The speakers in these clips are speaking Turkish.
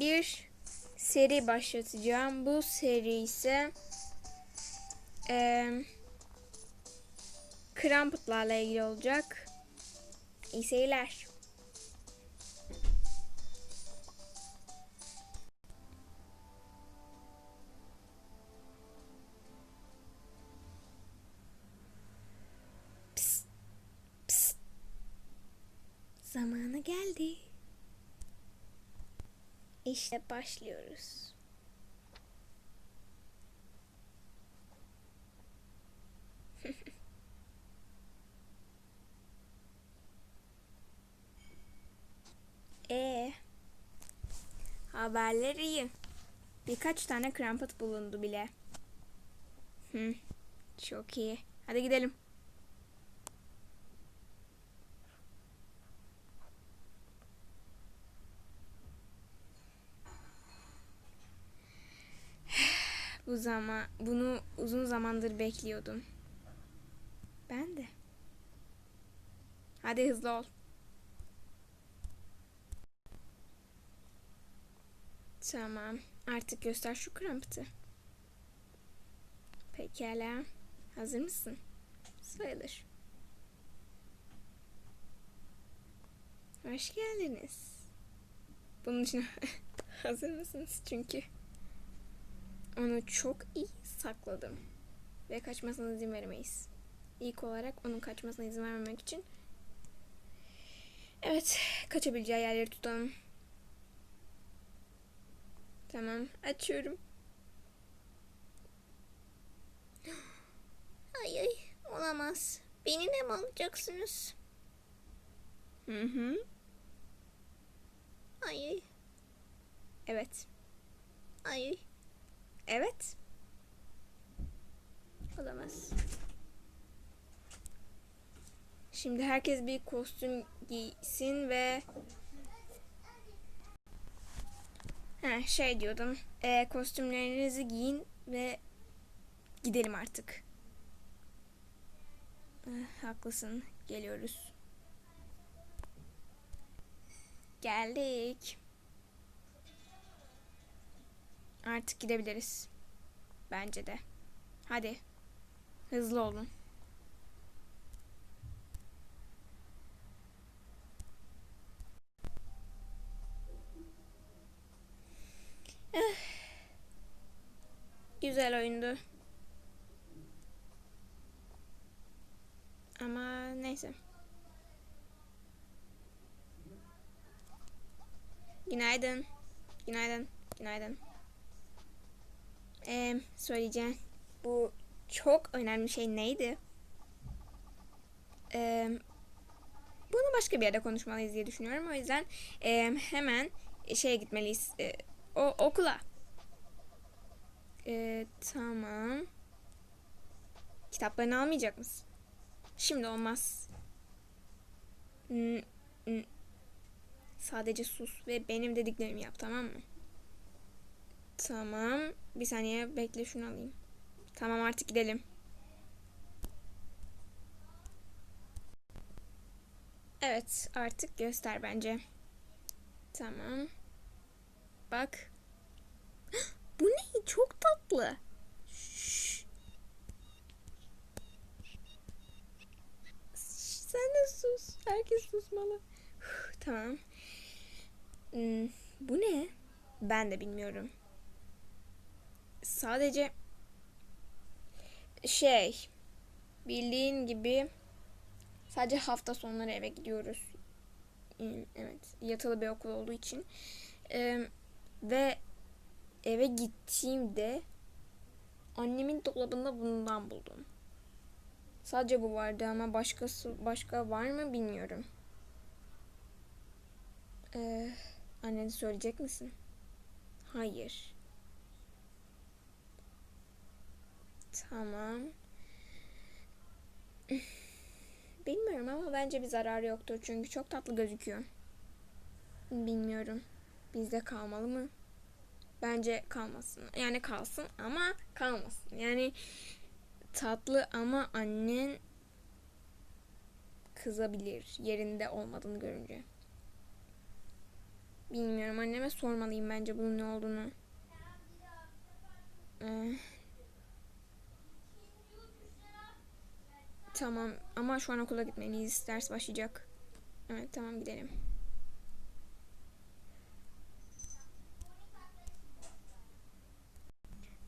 bir seri başlatacağım. Bu seri ise e, kramputlarla ilgili olacak. İyi seyirler. Psst, psst. Zamanı geldi. İşte başlıyoruz. E haberler iyi. Birkaç tane kramput bulundu bile. Hı, çok iyi. Hadi gidelim. Bu zaman bunu uzun zamandır bekliyordum. Ben de. Hadi hızlı ol. Tamam. Artık göster şu krampıtı. Pekala. Hazır mısın? Sayılır. Hoş geldiniz. Bunun için hazır mısınız? Çünkü onu çok iyi sakladım. Ve kaçmasına izin veremeyiz. İlk olarak onun kaçmasına izin vermemek için Evet, kaçabileceği yerleri tutalım. Tamam, açıyorum. Ay ay, olamaz. Beni mi alacaksınız? Hı hı. Ay ay. Evet. Ay ay. Evet. Olamaz. Şimdi herkes bir kostüm giysin ve ha, şey diyordum. E, kostümlerinizi giyin ve gidelim artık. Eh, haklısın. Geliyoruz. Geldik. Artık gidebiliriz. Bence de. Hadi. Hızlı olun. Eh. Güzel oyundu. Ama neyse. Günaydın. Günaydın. Günaydın. Ee, söyleyeceğim. Bu çok önemli şey neydi? Ee, bunu başka bir yerde konuşmalıyız diye düşünüyorum. O yüzden e, hemen şeye gitmeliyiz. E, o okula. E, tamam. Kitaplarını almayacak mısın? Şimdi olmaz. Sadece sus ve benim dediklerimi yap tamam mı? Tamam. Bir saniye bekle şunu alayım. Tamam artık gidelim. Evet artık göster bence. Tamam. Bak. Bu ne? Çok tatlı. Şşş. Sen de sus. Herkes susmalı. tamam. Hmm, bu ne? Ben de bilmiyorum. Sadece şey bildiğin gibi sadece hafta sonları eve gidiyoruz. Evet, yatılı bir okul olduğu için. Ee, ve eve gittiğimde annemin dolabında bundan buldum. Sadece bu vardı ama başkası başka var mı bilmiyorum. Ee, annene söyleyecek misin? Hayır. Tamam. Bilmiyorum ama bence bir zararı yoktur çünkü çok tatlı gözüküyor. Bilmiyorum. Bizde kalmalı mı? Bence kalmasın. Yani kalsın ama kalmasın. Yani tatlı ama annen kızabilir yerinde olmadığını görünce. Bilmiyorum anneme sormalıyım bence bunun ne olduğunu. Ee, tamam ama şu an okula gitmeliyiz. Ders başlayacak. Evet tamam gidelim.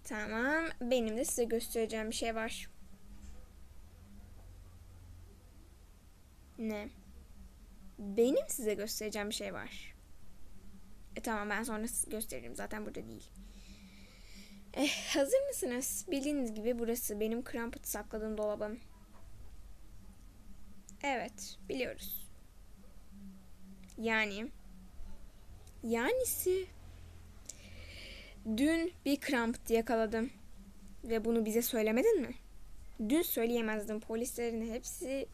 Tamam benim de size göstereceğim bir şey var. Ne? Benim size göstereceğim bir şey var. E tamam ben sonra gösteririm zaten burada değil. Eh, hazır mısınız? Bildiğiniz gibi burası benim krampıt sakladığım dolabım. Evet, biliyoruz. Yani yanisi dün bir krampıt yakaladım ve bunu bize söylemedin mi? Dün söyleyemezdim. Polislerin hepsi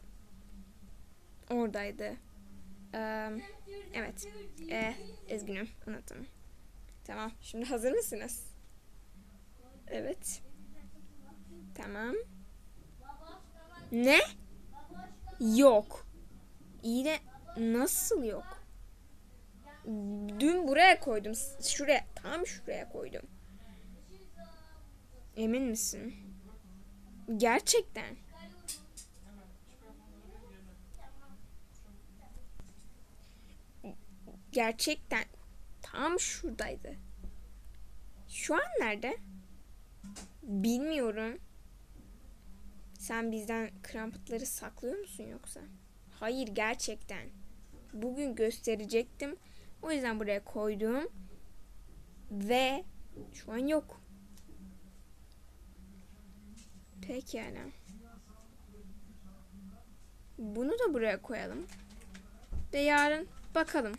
oradaydı. Ee, evet. Ee, üzgünüm. Unuttum. Tamam. Şimdi hazır mısınız? Evet. Tamam. Ne? Yok. İyi nasıl yok? Dün buraya koydum. Şuraya. Tam şuraya koydum. Emin misin? Gerçekten. Gerçekten tam şuradaydı. Şu an nerede? Bilmiyorum. Sen bizden krampıtları saklıyor musun yoksa? Hayır gerçekten. Bugün gösterecektim. O yüzden buraya koydum. Ve şu an yok. Pekala. Bunu da buraya koyalım. Ve yarın bakalım.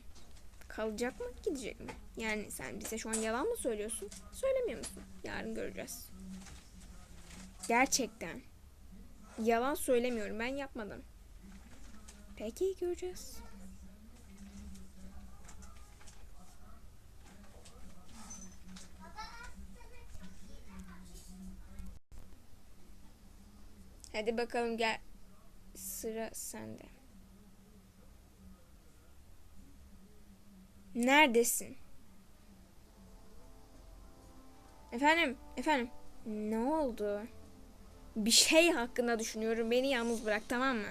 Kalacak mı gidecek mi? Yani sen bize şu an yalan mı söylüyorsun? Söylemiyor musun? Yarın göreceğiz. Gerçekten. Yalan söylemiyorum. Ben yapmadım. Peki göreceğiz. Hadi bakalım gel. Sıra sende. Neredesin? Efendim, efendim. Ne oldu? Bir şey hakkında düşünüyorum. Beni yalnız bırak tamam mı?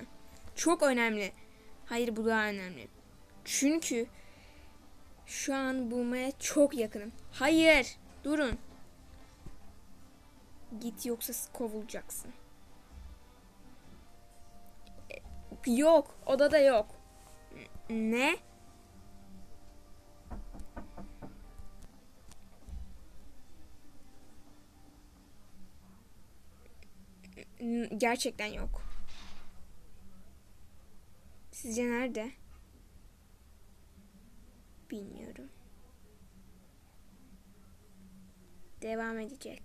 Çok önemli. Hayır bu daha önemli. Çünkü şu an bulmaya çok yakınım. Hayır, durun. Git yoksa kovulacaksın. Yok, odada yok. Ne? Gerçekten yok. Sizce nerede? Bilmiyorum. Devam edecek.